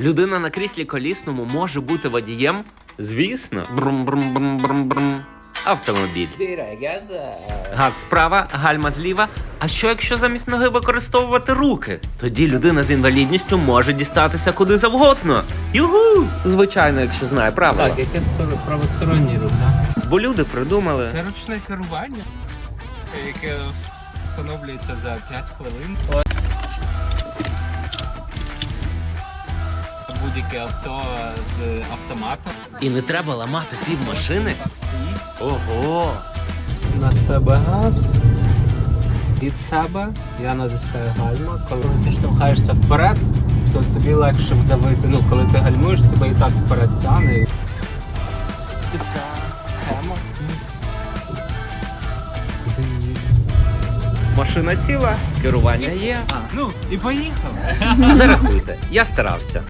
Людина на кріслі колісному може бути водієм? Звісно. Брум-брум-брум-брум-брум. Автомобіль. Газ справа, гальма зліва. А що якщо замість ноги використовувати руки? Тоді людина з інвалідністю може дістатися куди завгодно. Югу! Звичайно, якщо знає правила. Так, яке стор- правосторонній рух, да? Бо люди придумали. Це ручне керування, яке встановлюється за 5 хвилин. Будь-яке авто з автоматом. І не треба ламати пів машини. Ого! На себе газ. Від себе я натискаю гальма. Коли ти штовхаєшся вперед, то тобі легше вдавити. Ну, коли ти гальмуєш, тебе і так вперед тягне. І вся схема. Машина ціла, керування є. А, ну і поїхав. Зарахуйте, я старався.